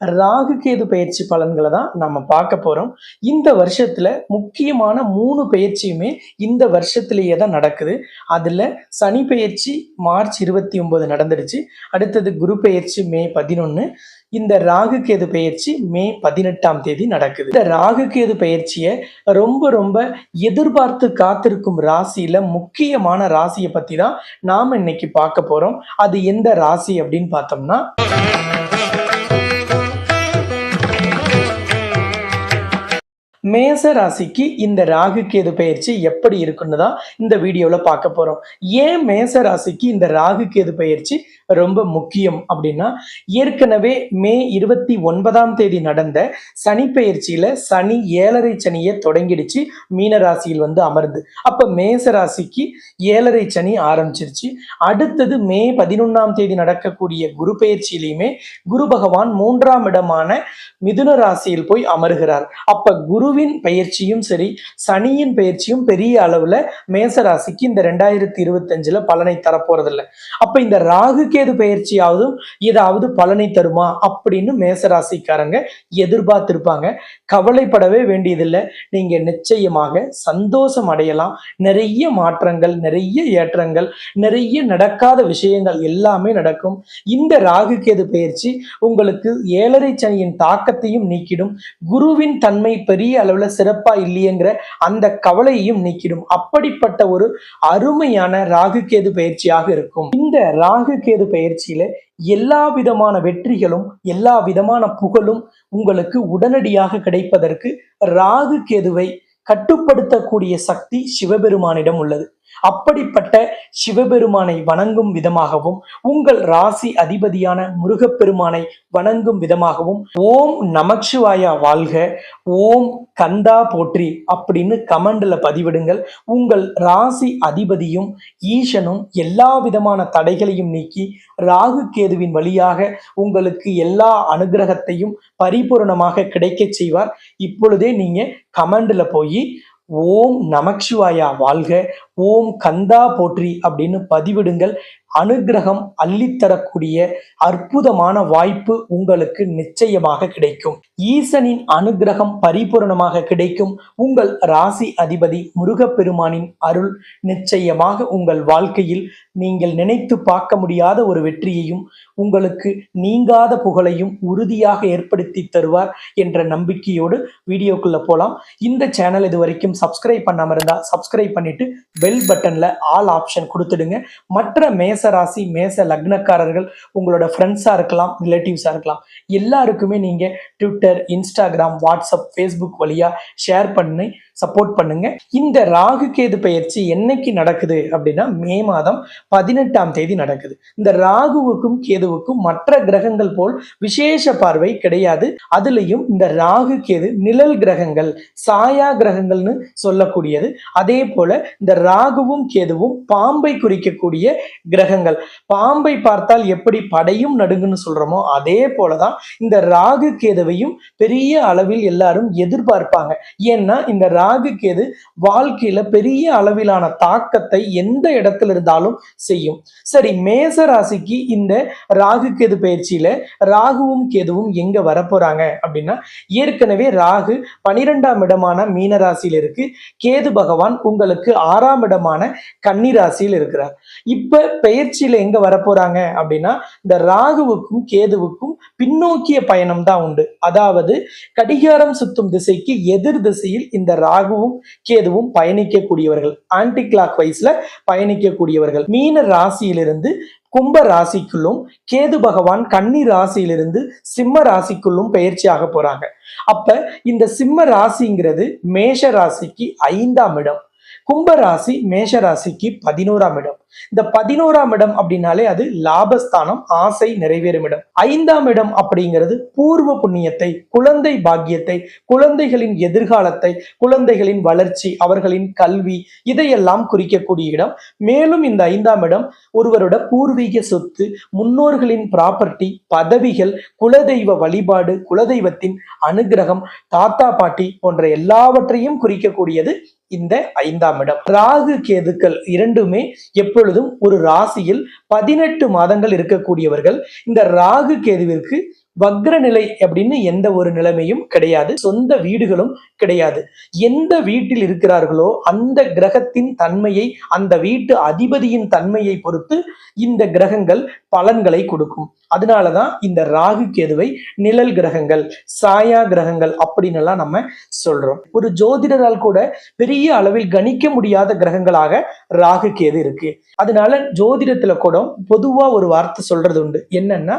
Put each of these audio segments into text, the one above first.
ராகு கேது பயிற்சி பலன்களை தான் நம்ம பார்க்க போகிறோம் இந்த வருஷத்தில் முக்கியமான மூணு பயிற்சியுமே இந்த வருஷத்திலேயே தான் நடக்குது. அதில் சனி பயிற்சி மார்ச் இருபத்தி ஒன்பது நடந்துடுச்சு. அடுத்தது குரு பயிற்சி மே பதினொன்று இந்த ராகு கேது பயிற்சி மே பதினெட்டாம் தேதி நடக்குது. இந்த ராகு கேது பயிற்சியை ரொம்ப ரொம்ப எதிர்பார்த்து காத்திருக்கும் ராசியில முக்கியமான ராசியை பத்தி தான் நாம இன்னைக்கு பார்க்க போறோம். அது எந்த ராசி அப்படின்னு பார்த்தோம்னா மேச ராசிக்கு இந்த ராகு கேது பயிற்சி எப்படி இருக்குன்னு தான் இந்த வீடியோவில் பார்க்க போகிறோம் ஏன் மேச ராசிக்கு இந்த ராகு கேது பயிற்சி ரொம்ப முக்கியம் அப்படின்னா ஏற்கனவே மே இருபத்தி ஒன்பதாம் தேதி நடந்த சனி பயிற்சியில் சனி ஏழரை சனியை தொடங்கிடுச்சு. மீன ராசியில் வந்து அமர்ந்து அப்போ மேச ராசிக்கு ஏழரை சனி ஆரம்பிச்சிருச்சு. அடுத்தது மே பதினொன்றாம் தேதி நடக்கக்கூடிய குரு பயிற்சியிலையுமே குரு பகவான் மூன்றாம் இடமான மிதுன ராசியில் போய் அமர்கிறார். அப்ப குருவின் குருவின் பயிற்சியும் சரி சனியின் பயிற்சியும் பெரிய அளவுல மேசராசிக்கு இந்த ரெண்டாயிரத்தி இருபத்தஞ்சுல பலனை தரப்போறதில்ல. அப்ப இந்த ராகு கேது பயிற்சியாவதும் ஏதாவது பலனை தருமா அப்படின்னு மேசராசிக்காரங்க எதிர்பார்த்திருப்பாங்க. கவலைப்படவே வேண்டியதில்லை. நீங்க நிச்சயமாக சந்தோஷம் அடையலாம். நிறைய மாற்றங்கள் நிறைய ஏற்றங்கள் நிறைய நடக்காத விஷயங்கள் எல்லாமே நடக்கும். இந்த ராகு கேது பயிற்சி உங்களுக்கு ஏழரை சனியின் தாக்கத்தையும் நீக்கிடும். குருவின் தன்மை பெரிய அளவுல சிறப்பா இல்லையேங்கிற அந்த கவலையையும் நீக்கிடும். அப்படிப்பட்ட ஒரு அருமையான ராகு கேது பயிற்சியாக இருக்கும். இந்த ராகு கேது பயிற்சியில எல்லா விதமான வெற்றிகளும் எல்லா விதமான புகழும் உங்களுக்கு உடனடியாக கிடைப்பதற்கு ராகு கேதுவை கட்டுப்படுத்தக்கூடிய சக்தி சிவபெருமானிடம் உள்ளது. அப்படிப்பட்ட சிவபெருமானை வணங்கும் விதமாகவும் உங்கள் ராசி அதிபதியான முருகப்பெருமானை வணங்கும் விதமாகவும் ஓம் நமச்சிவாயா வாழ்க ஓம் கந்தா போற்றி அப்படின்னு கமெண்ட்ல பதிவிடுங்கள். உங்கள் ராசி அதிபதியும் ஈசனும் எல்லா விதமான தடைகளையும் நீக்கி ராகு கேதுவின் வழியாக உங்களுக்கு எல்லா அனுகிரகத்தையும் பரிபூரணமாக கிடைக்கச் செய்வார். இப்பொழுதே நீங்க கமெண்ட்ல போய் ஓம் நமச்சிவாயா வாழ்க ஓம் கந்தா போற்றி அப்படின்னு பதிவிடுங்கள். அனுகிரகம் அள்ளித்தரக்கூடிய அற்புதமான வாய்ப்பு உங்களுக்கு நிச்சயமாக கிடைக்கும். ஈசனின் அனுகிரகம் பரிபூரணமாக கிடைக்கும். உங்கள் ராசி அதிபதி முருகப்பெருமானின் அருள் நிச்சயமாக உங்கள் வாழ்க்கையில் நீங்கள் நினைத்து பார்க்க முடியாத ஒரு வெற்றியையும் உங்களுக்கு நீங்காத புகழையும் உறுதியாக ஏற்படுத்தி தருவார் என்ற நம்பிக்கையோடு வீடியோக்குள்ள போலாம். இந்த சேனல் இது வரைக்கும் சப்ஸ்கிரைப் பண்ணாம இருந்தா சப்ஸ்கிரைப் பண்ணிட்டு பெல் பட்டன்ல ஆல் ஆப்ஷன் கொடுத்துடுங்க. மற்ற மேச ராசி மேச லக்னக்காரர்கள் உங்களோட ஃப்ரெண்ட்ஸாக இருக்கலாம் ரிலேட்டிவ்ஸாக இருக்கலாம் எல்லாருக்குமே நீங்கள் ட்விட்டர் இன்ஸ்டாகிராம் வாட்ஸ்அப் ஃபேஸ்புக் வழியாக ஷேர் பண்ணி சப்போர்ட் பண்ணுங்க. இந்த ராகு கேது பயிற்சி என்னைக்கு நடக்குது அப்படின்னா மே மாதம் பதினெட்டாம் தேதி நடக்குது. இந்த ராகுவுக்கும் கேதுவுக்கும் மற்ற கிரகங்கள் போல் விசேஷ பார்வை கிடையாது. அதுலயும் இந்த ராகு கேது நிழல் கிரகங்கள் சாயா கிரகங்கள்னு சொல்லக்கூடியது. அதே போல இந்த ராகுவும் கேதுவும் பாம்பை குறிக்கக்கூடிய கிரகங்கள். பாம்பை பார்த்தால் எப்படி படையும் நடுங்குன்னு சொல்றோமோ அதே போலதான் இந்த ராகு கேதுவையும் பெரிய அளவில் எல்லாரும் எதிர்பார்ப்பாங்க. ஏன்னா இந்த ராகு கேது வாழ்க்கையில பெரிய அளவிலான தாக்கத்தை எந்த இடத்துல இருந்தாலும் செய்யும். சரி மேச ராசிக்கு இந்த ராகு கேது பயிற்சியில ராகுவும் கேதுவும் எங்க வரப்போறாங்க அப்படின்னா ஏற்கனவே ராகு பனிரெண்டாம் இடமான மீனராசியில் இருக்கு. கேது பகவான் உங்களுக்கு ஆறாம் இடமான கன்னி ராசியில் இருக்கிறார். இப்ப பெயர்ச்சியில எங்க வரப்போறாங்க அப்படின்னா இந்த ராகுவுக்கும் கேதுவுக்கும் பின்னோக்கிய பயணம் தான் உண்டு. அதாவது கடிகாரம் சுத்தும் திசைக்கு எதிர் திசையில் இந்த ராகுவும் கேதுவும் பயணிக்கக்கூடியவர்கள். Anti clock வைஸ்ல பயணிக்கக்கூடியவர்கள். மீன ராசியிலிருந்து கும்ப ராசிக்குள்ளும் கேது பகவான் கன்னி ராசியிலிருந்து சிம்ம ராசிக்குள்ளும் பயிற்சியாக போறாங்க. அப்ப இந்த சிம்ம ராசிங்கிறது மேஷ ராசிக்கு ஐந்தாம் இடம். கும்பராசி மேஷராசிக்கு பதினோராம் இடம். இந்த பதினோராம் இடம் அப்படின்னாலே அது லாபஸ்தானம் ஆசை நிறைவேறும் இடம். ஐந்தாம் இடம் அப்படிங்கிறது பூர்வ புண்ணியத்தை குழந்தை பாக்கியத்தை குழந்தைகளின் எதிர்காலத்தை குழந்தைகளின் வளர்ச்சி அவர்களின் கல்வி இதையெல்லாம் குறிக்கக்கூடிய இடம். மேலும் இந்த ஐந்தாம் இடம் ஒருவரோட பூர்வீக சொத்து முன்னோர்களின் ப்ராப்பர்ட்டி பதவிகள் குலதெய்வ வழிபாடு குலதெய்வத்தின் அனுகிரகம் தாத்தா பாட்டி போன்ற எல்லாவற்றையும் குறிக்கக்கூடியது இந்த ஐந்தாம் இடம். ராகு கேதுக்கள் இரண்டுமே எப்பொழுதும் ஒரு ராசியில் பதினெட்டு மாதங்கள் இருக்கக்கூடியவர்கள். இந்த ராகு கேதுவிற்கு வக்ர நிலை அப்படின்னு எந்த ஒரு நிலைமையும் கிடையாது. சொந்த வீடுகளும் கிடையாது. எந்த வீட்டில் இருக்கிறார்களோ அந்த கிரகத்தின் தன்மையை அந்த வீட்டு அதிபதியின் தன்மையை பொறுத்து இந்த கிரகங்கள் பலன்களை கொடுக்கும். அதனாலதான் இந்த ராகு கேதுவை நிழல் கிரகங்கள் சாயா கிரகங்கள் அப்படின்னு எல்லாம் நம்ம சொல்றோம். ஒரு ஜோதிடரால் கூட பெரிய அளவில் கணிக்க முடியாத கிரகங்களாக ராகு கேது இருக்கு. அதனால ஜோதிடத்துல கூட பொதுவா ஒரு வார்த்தை சொல்றது உண்டு. என்னன்னா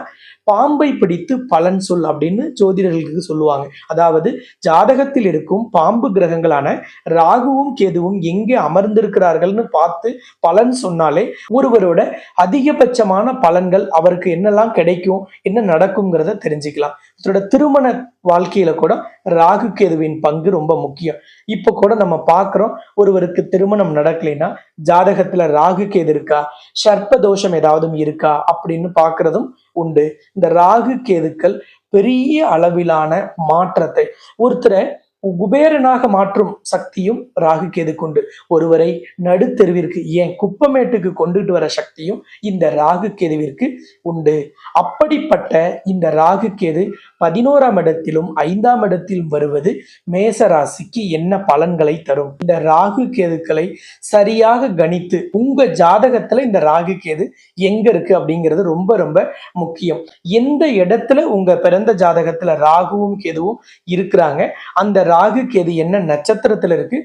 பாம்பை பிடித்து பலன் சொல் அப்படின்னு ஜோதிடர்களுக்கு சொல்லுவாங்க. அதாவது ஜாதகத்தில் இருக்கும் பாம்பு கிரகங்களான ராகுவும் கேதுவும் எங்கே அமர்ந்திருக்கிறார்கள்னு பார்த்து பலன் சொன்னாலே ஒருவரோட அதிகபட்சமான பலன்கள் அவருக்கு என்னெல்லாம் கிடைக்கும் என்ன நடக்குங்கிறத தெரிஞ்சுக்கலாம். இதோட திருமண வாழ்க்கையில கூட ராகு கேதுவின் பங்கு ரொம்ப முக்கியம். இப்போ கூட நம்ம பார்க்குறோம் ஒருவருக்கு திருமணம் நடக்கலைன்னா ஜாதகத்துல ராகு கேது இருக்கா சர்ப்ப தோஷம் ஏதாவது இருக்கா அப்படின்னு பார்க்கறதும் உண்டு. இந்த ராகு கேதுக்கள் பெரிய அளவிலான மாற்றத்தை ஒருத்தரை குபேரனாக மாற்றும் சக்தியும் ராகு கேது கொண்டு? ஒருவரை நடுத்தெருவிற்கு ஏன் குப்பமேட்டுக்கு கொண்டுட்டு வர சக்தியும் இந்த ராகு கேதுவிற்கு உண்டு? அப்படிப்பட்ட இந்த ராகு கேது பதினோராம் இடத்திலும் ஐந்தாம் இடத்திலும் வருவது மேச ராசிக்கு என்ன பலன்களை தரும்? இந்த ராகு கேதுக்களை சரியாக கணித்து உங்க ஜாதகத்துல இந்த ராகு கேது எங்க இருக்கு அப்படிங்கிறது ரொம்ப ரொம்ப முக்கியம். எந்த இடத்துல உங்க பிறந்த ஜாதகத்துல ராகுவும் கேதுவும் இருக்கிறாங்க அந்த ராகுக்கு எது என்ன நட்சத்திரத்தில் இருக்கு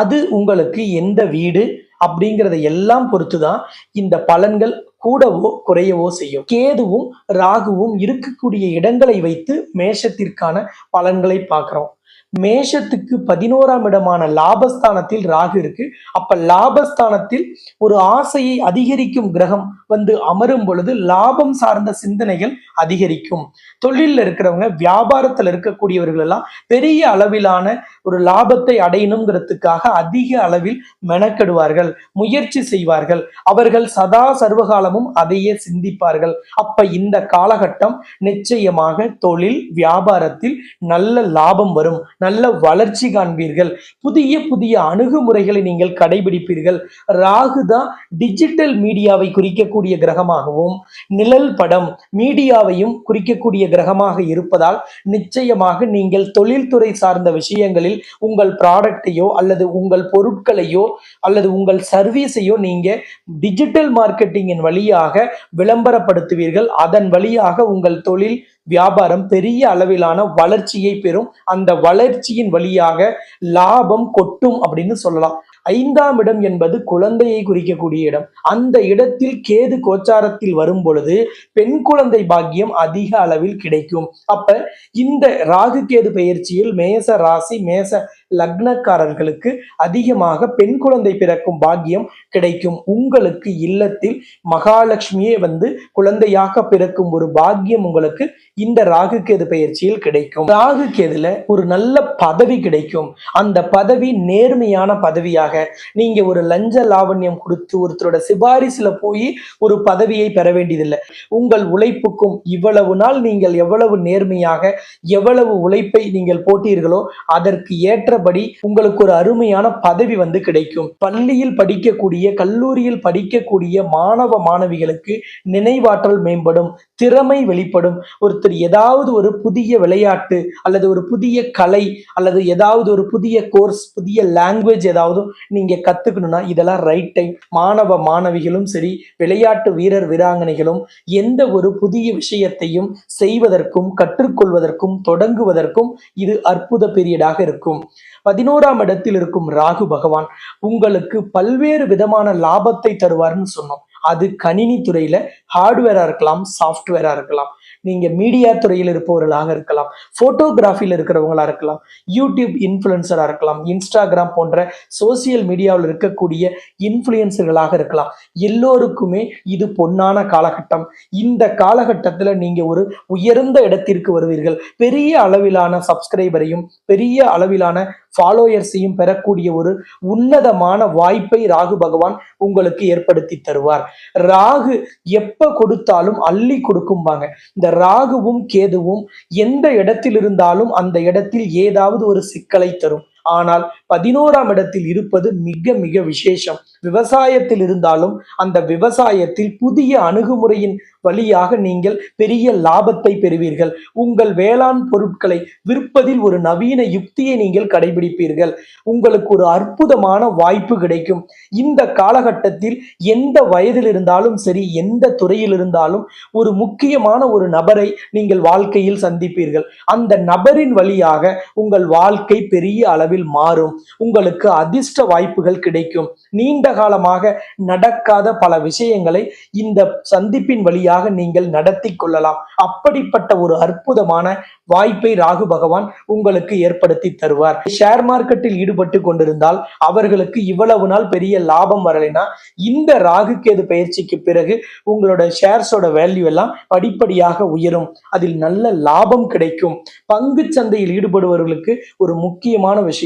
அது உங்களுக்கு எந்த வீடு அப்படிங்கிறத எல்லாம் பொறுத்து தான் இந்த பலன்கள் கூடவோ குறையவோ செய்யும். கேதுவும் ராகுவும் இருக்கக்கூடிய இடங்களை வைத்து மேஷத்திற்கான பலன்களை பார்க்குறோம். மேஷத்துக்கு பதினோராம் இடமான லாபஸ்தானத்தில் ராகு இருக்கு. அப்ப லாபஸ்தானத்தில் ஒரு ஆசையை அதிகரிக்கும் கிரகம் வந்து அமரும் பொழுது லாபம் சார்ந்த சிந்தனைகள் அதிகரிக்கும். தொழிலில் இருக்கிறவங்க வியாபாரத்தில் இருக்கக்கூடியவர்கள் எல்லாம் பெரிய அளவிலான ஒரு லாபத்தை அடையணுங்கிறதுக்காக அதிக அளவில் மெனக்கெடுவார்கள் முயற்சி செய்வார்கள். அவர்கள் சதா சர்வகாலமும் அதையே சிந்திப்பார்கள். அப்ப இந்த காலகட்டம் நிச்சயமாக தொழில் வியாபாரத்தில் நல்ல லாபம் வரும். நல்ல வளர்ச்சி காண்பீர்கள். புதிய புதிய அணுகுமுறைகளை நீங்கள் கடைபிடிப்பீர்கள். ராகுதா டிஜிட்டல் மீடியாவை குறிக்கக்கூடிய கிரகமாகவும் நிழல் படம் மீடியாவையும் குறிக்கக்கூடிய கிரகமாக இருப்பதால் நிச்சயமாக நீங்கள் தொழில்துறை சார்ந்த விஷயங்களில் உங்கள் ப்ராடக்டையோ அல்லது உங்கள் பொருட்களையோ அல்லது உங்கள் சர்வீஸையோ நீங்க டிஜிட்டல் மார்க்கெட்டிங்கின் வழியாக விளம்பரப்படுத்துவீர்கள். அதன் வழியாக உங்கள் தொழில் வியாபாரம் பெரிய அளவிலான வளர்ச்சியை பெறும். அந்த வளர்ச்சியின் வழியாக லாபம் கொட்டும் அப்படின்னு சொல்லலாம். ஐந்தாம் இடம் என்பது குழந்தையை குறிக்கக்கூடிய இடம். அந்த இடத்தில் கேது கோச்சாரத்தில் வரும் பொழுது பெண் குழந்தை பாக்கியம் அதிக அளவில் கிடைக்கும். அப்ப இந்த ராகு கேது பயிற்சியில் மேச ராசி மேச லக்னக்காரர்களுக்கு அதிகமாக பெண் குழந்தை பிறக்கும் பாக்கியம் கிடைக்கும். உங்களுக்கு இல்லத்தில் மகாலட்சுமியே வந்து குழந்தையாக பிறக்கும் ஒரு பாக்கியம் உங்களுக்கு இந்த ராகு கேது பயிற்சியில் கிடைக்கும். ராகு கேதுல ஒரு நல்ல பதவி கிடைக்கும். அந்த பதவி நேர்மையான பதவியாக நீங்க ஒரு லஞ்ச லாவண்யம் கொடுத்து ஒருத்தரோட சிபாரிசுல போய் ஒரு பதவியை பெற வேண்டியதில்லை. உங்கள் உழைப்புக்கும் இவ்வளவு நாள் நீங்கள் எவ்வளவு நேர்மையாக எவ்வளவு உழைப்பை நீங்கள் போட்டீர்களோ அதற்கு ஏற்றபடி உங்களுக்கு ஒரு அருமையான பதவி வந்து கிடைக்கும். பள்ளியில் படிக்கக்கூடிய கல்லூரியில் படிக்கக்கூடிய மாணவ மாணவிகளுக்கு நினைவாற்றல் மேம்படும் திறமை வெளிப்படும். ஒரு ஒருத்தர் ஏதாவது ஒரு புதிய விளையாட்டு அல்லது ஒரு புதிய கலை அல்லது ஏதாவது ஒரு புதிய கோர்ஸ் புதிய லாங்குவேஜ் ஏதாவது நீங்க கத்துக்கணும்னா இதெல்லாம் ரைட் டைம் மாணவ மாணவிகளும் சரி விளையாட்டு வீரர் வீராங்கனைகளும் எந்த ஒரு புதிய விஷயத்தையும் செய்வதற்கும் கற்றுக்கொள்வதற்கும் தொடங்குவதற்கும் இது அற்புத பீரியடாக இருக்கும். பதினோராம் இடத்தில் இருக்கும் ராகு பகவான் உங்களுக்கு பல்வேறு விதமான லாபத்தை தருவார்னு சொன்னோம். அது கணினி துறையில ஹார்ட்வேரா இருக்கலாம் சாஃப்ட்வேரா இருக்கலாம். நீங்க மீடியா துறையில் இருப்பவர்களாக இருக்கலாம் போட்டோகிராஃபியில் இருக்கிறவங்களா இருக்கலாம் யூடியூப் இன்ஃப்ளூயன்சரா இருக்கலாம் இன்ஸ்டாகிராம் போன்ற சோசியல் மீடியாவில் இருக்கக்கூடிய இன்ஃப்ளூயன்சர்களாக இருக்கலாம். எல்லோருக்குமே இது பொன்னான காலகட்டம். இந்த காலகட்டத்தில் நீங்க ஒரு உயர்ந்த இடத்திற்கு வருவீர்கள். பெரிய அளவிலான சப்ஸ்கிரைபரையும் பெரிய அளவிலான ஃபாலோயர்ஸையும் பெறக்கூடிய ஒரு உன்னதமான வாய்ப்பை ராகு பகவான் உங்களுக்கு ஏற்படுத்தி தருவார். ராகு எப்ப கொடுத்தாலும் அள்ளி கொடுக்கும்பாங்க. இந்த ராகுவும் கேதுவும் எந்த இடத்தில் இருந்தாலும் அந்த இடத்தில் ஏதாவது ஒரு சிக்கலை தரும். ஆனால் பதினோராம் இடத்தில் இருப்பது மிக மிக விசேஷம். விவசாயத்தில் இருந்தாலும் அந்த விவசாயத்தில் புதிய அணுகுமுறையின் வழியாக நீங்கள் பெரிய லாபத்தை பெறுவீர்கள். உங்கள் வேளாண் பொருட்களை விற்பதில் ஒரு நவீன யுக்தியை நீங்கள் கடைபிடிப்பீர்கள். உங்களுக்கு ஒரு அற்புதமான வாய்ப்பு கிடைக்கும். இந்த காலகட்டத்தில் எந்த வயதில் இருந்தாலும் சரி எந்த துறையில் இருந்தாலும் ஒரு முக்கியமான ஒரு நபரை நீங்கள் வாழ்க்கையில் சந்திப்பீர்கள். அந்த நபரின் வழியாக உங்கள் வாழ்க்கை பெரிய அளவில் மாறும். உங்களுக்கு அதிர்ஷ்ட வாய்ப்புகள் கிடைக்கும். நீண்ட காலமாக நடக்காத பல விஷயங்களை இந்த சந்திப்பின் வழியாக நீங்கள் நடத்தி கொள்ளலாம். அப்படிப்பட்ட ஒரு அற்புதமான வாய்ப்பை ராகு பகவான் உங்களுக்கு ஏற்படுத்தி தருவார். ஷேர் மார்க்கெட்டில் ஈடுபட்டு கொண்டிருந்தால் அவர்களுக்கு இவ்வளவு நாள் பெரிய லாபம் வரலைன்னா இந்த ராகு கேது பயிற்சிக்கு பிறகு உங்களோட ஷேர்ஸோட வேல்யூ எல்லாம் படிப்படியாக உயரும். அதில் நல்ல லாபம் கிடைக்கும். பங்கு சந்தையில் ஈடுபடுபவர்களுக்கு ஒரு முக்கியமான விஷயம்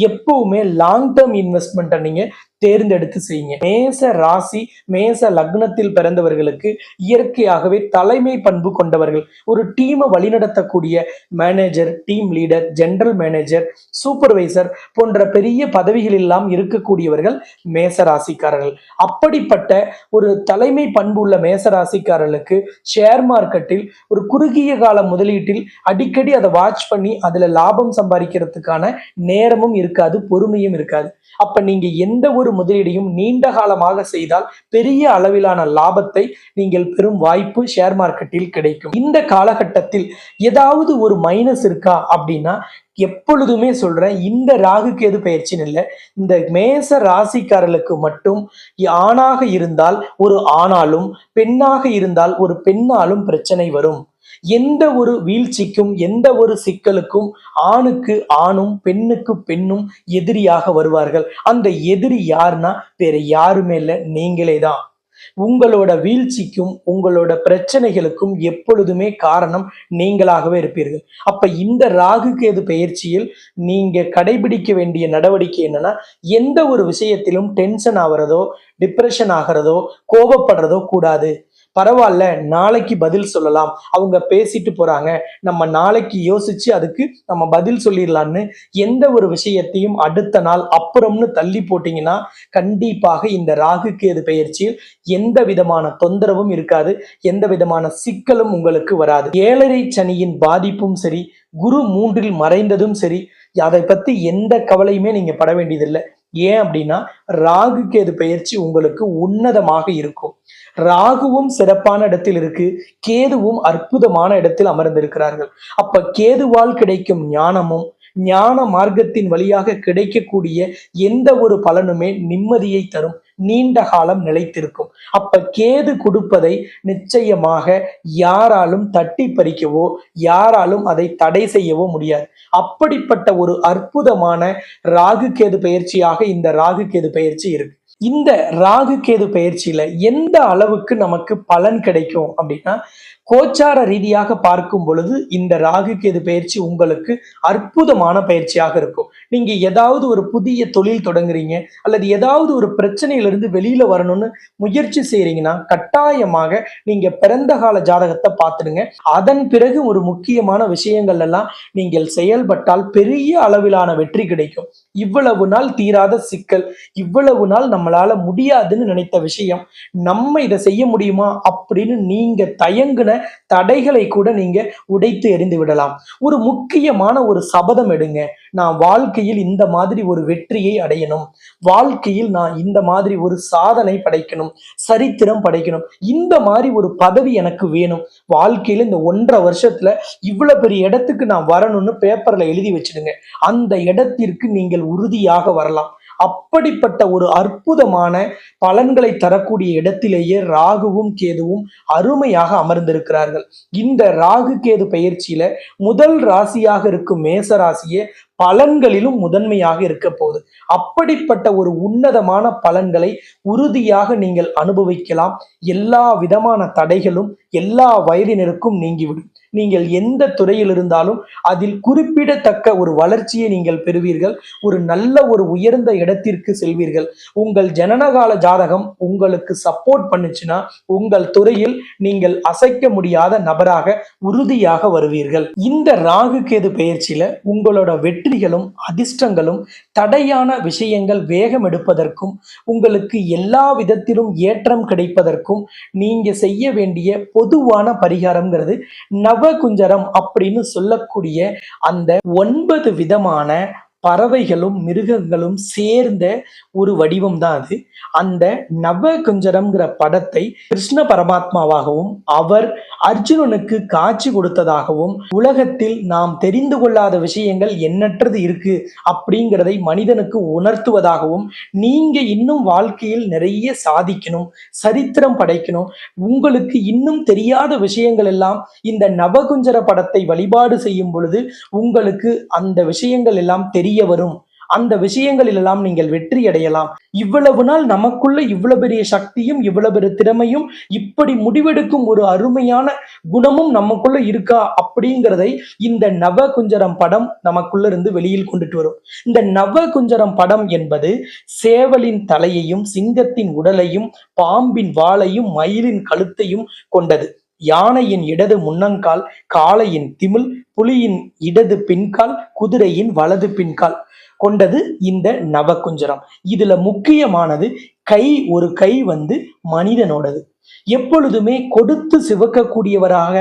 எப்பவுமே லாங் டேர்ம் இன்வெஸ்ட்மெண்ட்டை நீங்கள் தேர்ந்தெடுத்து செய்யுங்க. மேச ராசி மேச லக்னத்தில் பிறந்தவர்களுக்கு இயற்கையாகவே தலைமை பண்பு கொண்டவர்கள். ஒரு டீமை வழிநடத்தக்கூடிய manager team leader general manager supervisor போன்ற பெரிய பதவிகள் எல்லாம் இருக்கக்கூடியவர்கள் மேச ராசிக்காரர்கள். அப்படிப்பட்ட ஒரு தலைமை பண்பு உள்ள மேச ராசிக்காரர்களுக்கு ஷேர் மார்க்கெட்டில் ஒரு குறுகிய கால முதலீட்டில் அடிக்கடி அதை வாட்ச் பண்ணி அதுல லாபம் சம்பாதிக்கிறதுக்கான நேரமும் இருக்காது பொறுமையும் இருக்காது. அப்ப நீங்க எந்த ஒரு முதலீடையும் நீண்ட காலமாக செய்தால் பெரிய அளவிலான லாபத்தை நீங்கள் பெறும் வாய்ப்பு ஷேர் மார்க்கெட்டில் கிடைக்கும். இந்த காலகட்டத்தில் ஏதாவது ஒரு மைனஸ் இருக்கா அப்படின்னா எப்பொழுதுமே சொல்றேன் இந்த ராகு கேது பயிற்சின்னு இல்லை இந்த மேச ராசிக்காரர்களுக்கு மட்டும் ஆணாக இருந்தால் ஒரு ஆணாலும் பெண்ணாக இருந்தால் ஒரு பெண்ணாலும் பிரச்சனை வரும். எந்த ஒரு வீழ்ச்சிக்கும் எந்த ஒரு சிக்கலுக்கும் ஆணுக்கு ஆணும் பெண்ணுக்கு பெண்ணும் எதிரியாக வருவார்கள். அந்த எதிரி யாருன்னா வேற யாருமே இல்லை நீங்களே தான். உங்களோட வீழ்ச்சிக்கும் உங்களோட பிரச்சனைகளுக்கும் எப்பொழுதுமே காரணம் நீங்களாகவே இருப்பீர்கள். அப்ப இந்த ராகு கேது பயிற்சியில் நீங்க கடைபிடிக்க வேண்டிய நடவடிக்கை என்னன்னா எந்த ஒரு விஷயத்திலும் டென்ஷன் ஆகிறதோ டிப்ரெஷன் ஆகிறதோ கோபப்படுறதோ கூடாது. பரவாயில்ல நாளைக்கு பதில் சொல்லலாம். அவங்க பேசிட்டு போறாங்க. நம்ம நாளைக்கு யோசிச்சு அதுக்கு நம்ம பதில் சொல்லிடலான்னு எந்த ஒரு விஷயத்தையும் அடுத்த நாள் அப்புறம்னு தள்ளி போட்டீங்கன்னா கண்டிப்பாக இந்த ராகு கேது பயிற்சியில் எந்த விதமான தொந்தரவும் இருக்காது. எந்த விதமான சிக்கலும் உங்களுக்கு வராது. ஏழரை சனியின் பாதிப்பும் சரி குரு மூன்றில் மறைந்ததும் சரி அதை பத்தி எந்த கவலையுமே நீங்க பட வேண்டியதில்லை. ஏன் அப்படின்னா ராகு கேது பயிற்சி உங்களுக்கு உன்னதமாக இருக்கும். ராகுவும் சிறப்பான இடத்தில் இருக்கு கேதுவும் அற்புதமான இடத்தில் அமர்ந்திருக்கிறார்கள். அப்ப கேதுவால் கிடைக்கும் ஞானமும் ஞான மார்க்கத்தின் வழியாக கிடைக்கக்கூடிய எந்த ஒரு பலனுமே நிம்மதியை தரும் நீண்ட காலம் நிலைத்திருக்கும். அப்ப கேது கொடுப்பதை நிச்சயமாக யாராலும் தட்டி பறிக்கவோ யாராலும் அதை தடை செய்யவோ முடியாது. அப்படிப்பட்ட ஒரு அற்புதமான ராகு கேது பயிற்சியாக இந்த ராகு கேது பயிற்சி இருக்கு. இந்த ராகு கேது பயிற்சியில எந்த அளவுக்கு நமக்கு பலன் கிடைக்கும் அப்படின்னா கோச்சார ரீதியாக பார்க்கும் பொழுது இந்த ராகு கேது பயிற்சி உங்களுக்கு அற்புதமான பயிற்சியாக இருக்கும். நீங்க ஏதாவது ஒரு புதிய தொழில் தொடங்குறீங்க அல்லது ஏதாவது ஒரு பிரச்சனையிலிருந்து வெளியில வரணும்னு முயற்சி செய்யறீங்கன்னா கட்டாயமாக நீங்க பிறந்த கால ஜாதகத்தை பார்த்துடுங்க. அதன் பிறகு ஒரு முக்கியமான விஷயங்கள் எல்லாம் நீங்கள் செயல்பட்டால் பெரிய அளவிலான வெற்றி கிடைக்கும். இவ்வளவு நாள் தீராத சிக்கல் இவ்வளவு நாள் நம்ம நம்மளால முடியாதுன்னு நினைத்த விஷயம் நம்ம இதை செய்ய முடியுமா அப்படின்னு நீங்க தயங்குன தடைகளை கூட நீங்க உடைத்து எறிந்து விடலாம். ஒரு முக்கியமான ஒரு சபதம் எடுங்க. நான் வாழ்க்கையில் இந்த மாதிரி ஒரு வெற்றியை அடையணும். வாழ்க்கையில் நான் இந்த மாதிரி ஒரு சாதனை படைக்கணும். சரித்திரம் படைக்கணும். இந்த மாதிரி ஒரு பதவி எனக்கு வேணும். வாழ்க்கையில இந்த ஒன்றரை வருஷத்துல இவ்வளவு பெரிய இடத்துக்கு நான் வரணும்னு பேப்பர்ல எழுதி வச்சிடுங்க. அந்த இடத்திற்கு நீங்கள் உறுதியாக வரலாம். அப்படிப்பட்ட ஒரு அற்புதமான பலன்களை தரக்கூடிய இடத்திலேயே ராகுவும் கேதுவும் அருமையாக அமர்ந்திருக்கிறார்கள். இந்த ராகு கேது பயிற்சியில முதல் ராசியாக இருக்கும் மேச ராசியே பலன்களிலும் முதன்மையாக இருக்க போகுது. அப்படிப்பட்ட ஒரு உன்னதமான பலன்களை உறுதியாக நீங்கள் அனுபவிக்கலாம். எல்லா விதமான தடைகளும் எல்லா வயதினருக்கும் நீங்கிவிடும். நீங்கள் எந்த துறையில் இருந்தாலும் அதில் குறிப்பிடத்தக்க ஒரு வளர்ச்சியை நீங்கள் பெறுவீர்கள். ஒரு நல்ல ஒரு உயர்ந்த இடத்திற்கு செல்வீர்கள். உங்கள் ஜனனகால ஜாதகம் உங்களுக்கு சப்போர்ட் பண்ணுச்சுன்னா உங்கள் துறையில் நீங்கள் அசைக்க முடியாத நபராக உறுதியாக வருவீர்கள். இந்த ராகு கேது பயிற்சியில உங்களோட வெற்றிகளும் அதிர்ஷ்டங்களும் தடையான விஷயங்கள் வேகம் எடுப்பதற்கும் உங்களுக்கு எல்லா விதத்திலும் ஏற்றம் கிடைப்பதற்கும் நீங்க செய்ய வேண்டிய பொதுவான பரிகாரம்ங்கிறது நவகுஞ்சரம் அப்படின்னு சொல்லக்கூடிய அந்த ஒன்பது விதமான பறவைகளும் மிருகங்களும் சேர்ந்த ஒரு வடிவம் தான் அது. அந்த நவகுஞ்சரம்ங்கிற படத்தை கிருஷ்ண பரமாத்மாவாகவும் அவர் அர்ஜுனனுக்கு காட்சி கொடுத்ததாகவும் உலகத்தில் நாம் தெரிந்து கொள்ளாத விஷயங்கள் எண்ணற்றது இருக்கு அப்படிங்கிறதை மனிதனுக்கு உணர்த்துவதாகவும் நீங்க இன்னும் வாழ்க்கையில் நிறைய சாதிக்கணும் சரித்திரம் படைக்கணும் உங்களுக்கு இன்னும் தெரியாத விஷயங்கள் எல்லாம் இந்த நவகுஞ்சர படத்தை வழிபாடு செய்யும் பொழுது உங்களுக்கு அந்த விஷயங்கள் எல்லாம் தெரிய தெரிய வரும். அந்த விஷயங்களில் எல்லாம் நீங்கள் வெற்றி அடையலாம். இவ்வளவு நாள் நமக்குள்ள இவ்வளவு பெரிய சக்தியும் இவ்வளவு பெரிய திறமையும் இப்படி முடிவெடுக்கும் ஒரு அருமையான குணமும் நமக்குள்ள இருக்கா அப்படிங்கிறதை இந்த நவ குஞ்சரம் படம் நமக்குள்ள இருந்து வெளியில் கொண்டுட்டு வரும். இந்த நவ குஞ்சரம் படம் என்பது சேவலின் தலையையும் சிங்கத்தின் உடலையும் பாம்பின் வாளையும் மயிலின் கழுத்தையும் கொண்டது. யானையின் இடது முன்னங்கால் காளையின் திமில் புலியின் இடது பின்கால் குதிரையின் வலது பின்கால் கொண்டது இந்த நவகுஞ்சரம் இதுல முக்கியமானது கை ஒரு கை வந்து மனிதனோடது. எப்பொழுதுமே கொடுத்து சிவக்கக்கூடியவராக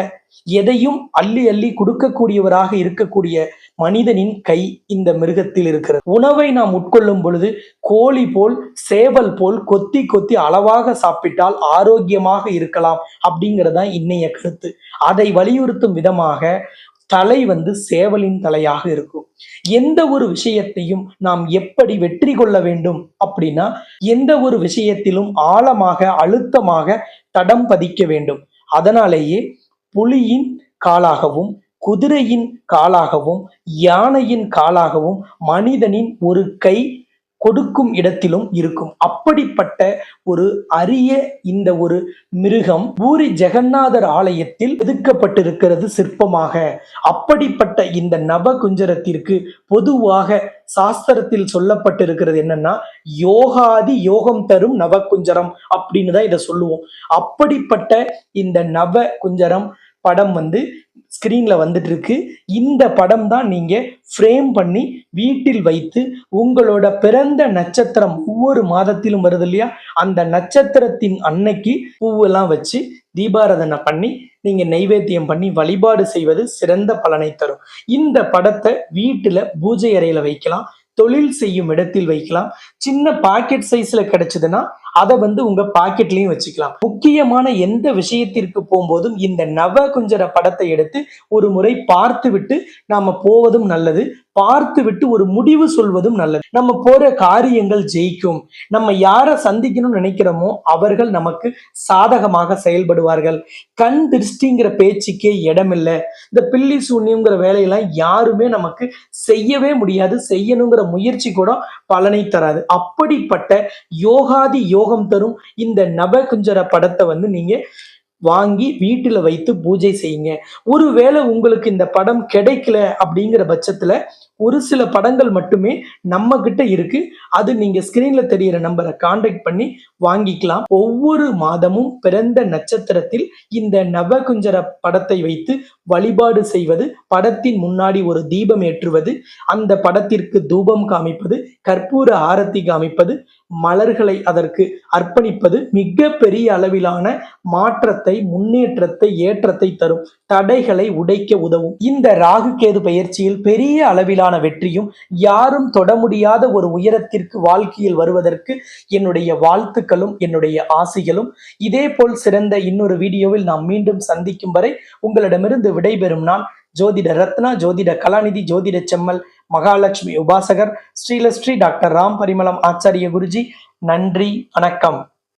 எதையும் அள்ளி அள்ளி கொடுக்கக்கூடியவராக இருக்கக்கூடிய மனிதனின் கை இந்த மிருகத்தில் இருக்கிறது. உணவை நாம் உட்கொள்ளும் பொழுது கோழி போல் சேவல் போல் கொத்தி கொத்தி அளவாக சாப்பிட்டால் ஆரோக்கியமாக இருக்கலாம் அப்படிங்கிறதா இன்னைய கருத்து. அதை வலியுறுத்தும் விதமாக தலை வந்து சேவலின் தலையாக இருக்கும். எந்த ஒரு விஷயத்தையும் நாம் எப்படி வெற்றி கொள்ள வேண்டும் அப்படின்னா எந்த ஒரு விஷயத்திலும் ஆழமாக அழுத்தமாக தடம் பதிக்க வேண்டும். அதனாலேயே புலியின் காலாகவும் குதிரையின் காலாகவும் யானையின் காலாகவும் மனிதனின் ஒரு கை கொடுக்கும் இடத்திலும் இருக்கும். அப்படிப்பட்ட ஒரு அரிய இந்த ஒரு மிருகம் பூரி ஜெகநாதர் ஆலயத்தில் செதுக்கப்பட்டிருக்கிறது சிற்பமாக. அப்படிப்பட்ட இந்த நவகுஞ்சரத்திற்கு பொதுவாக சாஸ்திரத்தில் சொல்லப்பட்டிருக்கிறது என்னன்னா யோகாதி யோகம் தரும் நவகுஞ்சரம் அப்படின்னு தான் இதை சொல்லுவோம். அப்படிப்பட்ட இந்த நவ குஞ்சரம் படம் வந்து ஸ்க்ரீனில் வந்துட்டு இருக்கு இந்த படம் தான் நீங்கள் ஃப்ரேம் பண்ணி வீட்டில் வைத்து உங்களோட பிறந்த நட்சத்திரம் ஒவ்வொரு மாதத்திலும் வருது இல்லையா? அந்த நட்சத்திரத்தின் அன்னைக்கு பூவெல்லாம் வச்சு தீபாராதனை பண்ணி நீங்க நைவேத்தியம் பண்ணி வழிபாடு செய்வது சிறந்த பலனை தரும். இந்த படத்தை வீட்டுல பூஜை அறையில வைக்கலாம். தொழில் செய்யும் இடத்தில் வைக்கலாம். சின்ன பாக்கெட் சைஸ்ல கிடைச்சதுன்னா அதை வந்து உங்க பாக்கெட்லயும் வச்சுக்கலாம். முக்கியமான எந்த விஷயத்திற்கு போகும்போதும் இந்த நவகுஞ்சர படத்தை எடுத்து ஒரு முறை பார்த்து விட்டு நாம போவதும் நல்லது. பார்த்து விட்டு ஒரு முடிவு சொல்வதும் நல்லது. நம்ம போற காரியங்கள் ஜெயிக்கும். நம்ம யாரை சந்திக்கணும்னு நினைக்கிறோமோ அவர்கள் நமக்கு சாதகமாக செயல்படுவார்கள். கண் திருஷ்டிங்கிற பேச்சுக்கே இடமில்லை. இந்த பில்லி சூன்யங்கிற வேலையெல்லாம் யாருமே நமக்கு செய்யவே முடியாது. செய்யணுங்கிற முயற்சி கூட பலனை தராது. அப்படிப்பட்ட யோகாதி யோகம் தரும் இந்த நபகுஞ்சர படத்தை வந்து நீங்க வாங்கி வீட்டில் வைத்து பூஜை செய்யுங்க. ஒருவேளை உங்களுக்கு இந்த படம் கிடைக்கல அப்படிங்கிற பட்சத்தில் ஒரு சில படங்கள் மட்டுமே நம்ம கிட்ட இருக்கு. அது நீங்க ஸ்கிரீன்ல தெரியிற நம்பரை காண்டாக்ட் பண்ணி வாங்கிக்கலாம். ஒவ்வொரு மாதமும் பிறந்த நட்சத்திரத்தில் இந்த நவகுஞ்சர படத்தை வைத்து வழிபாடு செய்வது படத்தின் முன்னாடி ஒரு தீபம் ஏற்றுவது அந்த படத்திற்கு தூபம் காமிப்பது கற்பூர ஆரத்தி காமிப்பது மலர்களை அதற்கு அர்ப்பணிப்பது மிக பெரிய அளவிலான மாற்றத்தை முன்னேற்றத்தை ஏற்றத்தை தரும் தடைகளை உடைக்க உதவும். இந்த ராகு கேது பயிற்சியில் பெரிய அளவிலான வெற்றியும் யாரும் தொட முடியாத ஒரு உயரத்திற்கு வாழ்க்கையில் வருவதற்கு என்னுடைய வாழ்த்துக்களும் என்னுடைய ஆசைகளும். இதே போல் சிறந்த இன்னொரு வீடியோவில் நாம் மீண்டும் சந்திக்கும் வரை உங்களிடமிருந்து விடைபெறும் நான். ஜோதிட ரத்னா ஜோதிட கலாநிதி ஜோதிட செம்மல் மகாலட்சுமி உபாசகர் ஸ்ரீலஸ்ரீ டாக்டர் ராம் பரிமளம் ஆச்சாரிய குருஜி நன்றி வணக்கம்.